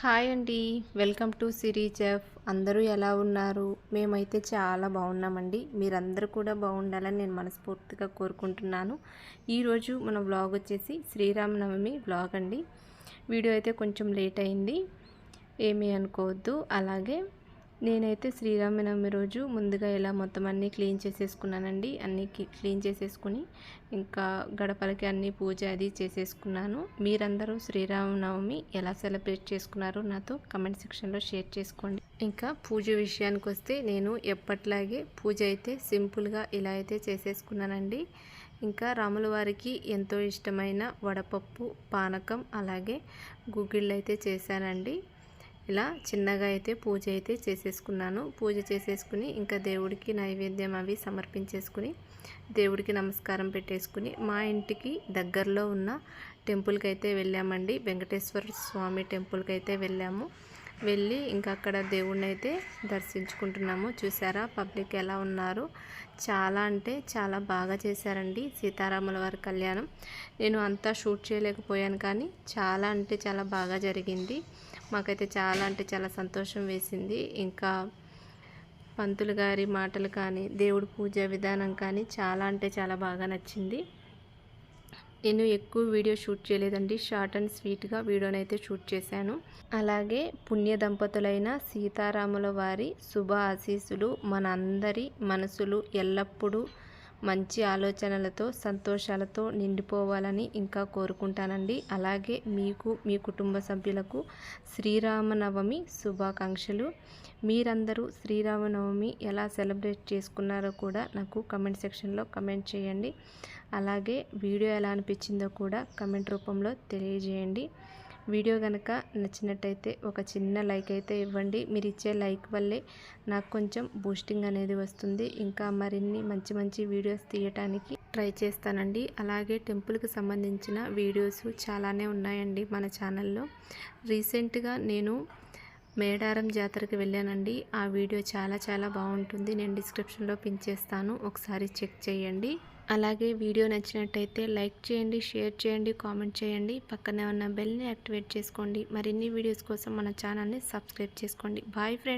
Hi అండి. Welcome to Siri chef అందరూ ఎలా ఉన్నారు? మేమైతే చాలా బాగున్నామండి. మీరందరూ కూడా బాగుండాలని నేను మనస్ఫూర్తిగా కోరుకుంటున్నాను. ఈరోజు మన వ్లాగ్ వచ్చేసి శ్రీరామనవమి వ్లాగ్ అండి. వీడియో అయితే కొంచెం లేట్ అయింది. ఏమీ అనుకోవద్దు. అలాగే నేనైతే శ్రీరామనవమి రోజు ముందుగా ఇలా మొత్తం అన్నీ క్లీన్ చేసేసుకున్నానండి. అన్నీ క్లీన్ చేసేసుకుని ఇంకా గడపలకి అన్ని పూజ అది చేసేసుకున్నాను. మీరందరూ శ్రీరామనవమి ఎలా సెలబ్రేట్ చేసుకున్నారో నాతో కమెంట్ సెక్షన్లో షేర్ చేసుకోండి. ఇంకా పూజ విషయానికి వస్తే నేను ఎప్పట్లాగే పూజ అయితే సింపుల్గా ఇలా అయితే చేసేసుకున్నానండి. ఇంకా రాముల వారికి ఎంతో ఇష్టమైన వడపప్పు పానకం అలాగే గుగ్గిళ్ళు అయితే చేశానండి. ఇలా చిన్నగా అయితే పూజ అయితే చేసేసుకున్నాను. పూజ చేసేసుకుని ఇంకా దేవుడికి నైవేద్యం అవి సమర్పించేసుకుని దేవుడికి నమస్కారం పెట్టేసుకుని మా ఇంటికి దగ్గరలో ఉన్న టెంపుల్కి అయితే వెళ్ళామండి. వెంకటేశ్వర స్వామి టెంపుల్కి అయితే వెళ్ళాము. వెళ్ళి ఇంకా అక్కడ దేవుడిని అయితే దర్శించుకుంటున్నాము. చూసారా? పబ్లిక్ ఎలా ఉన్నారు? చాలా అంటే చాలా బాగా చేశారండి సీతారాముల వారి కళ్యాణం. నేను అంతా షూట్ చేయలేకపోయాను కానీ చాలా అంటే చాలా బాగా జరిగింది. మాకైతే చాలా అంటే చాలా సంతోషం వేసింది. ఇంకా పంతులు గారి మాటలు కానీ దేవుడి పూజ విధానం కానీ చాలా అంటే చాలా బాగా నచ్చింది. నేను ఎక్కువ వీడియో షూట్ చేయలేదండి. షార్ట్ అండ్ స్వీట్గా వీడియోనైతే షూట్ చేశాను. అలాగే పుణ్య దంపతులైన సీతారాముల వారి శుభ ఆశీస్సులు మనందరి మనసులు ఎల్లప్పుడూ మంచి ఆలోచనలతో సంతోషాలతో నిండిపోవాలని ఇంకా కోరుకుంటానండి. అలాగే మీకు మీ కుటుంబ సభ్యులకు శ్రీరామనవమి శుభాకాంక్షలు. మీరందరూ శ్రీరామనవమి ఎలా సెలబ్రేట్ చేసుకున్నారో కూడా నాకు కమెంట్ సెక్షన్లో కమెంట్ చేయండి. అలాగే వీడియో ఎలా అనిపించిందో కూడా కమెంట్ రూపంలో తెలియజేయండి. వీడియో కనుక నచ్చినట్టయితే ఒక చిన్న లైక్ అయితే ఇవ్వండి. మీరు ఇచ్చే లైక్ వల్లే నాకు కొంచెం బూస్టింగ్ అనేది వస్తుంది. ఇంకా మరిన్ని మంచి మంచి వీడియోస్ తీయటానికి ట్రై చేస్తానండి. అలాగే టెంపుల్కి సంబంధించిన వీడియోస్ చాలానే ఉన్నాయండి మన ఛానల్లో. రీసెంట్గా నేను మేడారం జాతరకి వెళ్ళానండి. ఆ వీడియో చాలా చాలా బాగుంటుంది. నేను డిస్క్రిప్షన్లో పిన్ చేస్తాను. ఒకసారి చెక్ చేయండి. అలాగే వీడియో నచ్చినట్టయితే లైక్ చేయండి షేర్ చేయండి కామెంట్ చేయండి. పక్కనే ఉన్న బెల్ని యాక్టివేట్ చేసుకోండి. మరిన్ని వీడియోస్ కోసం మన ఛానల్ని సబ్స్క్రైబ్ చేసుకోండి. Boy friend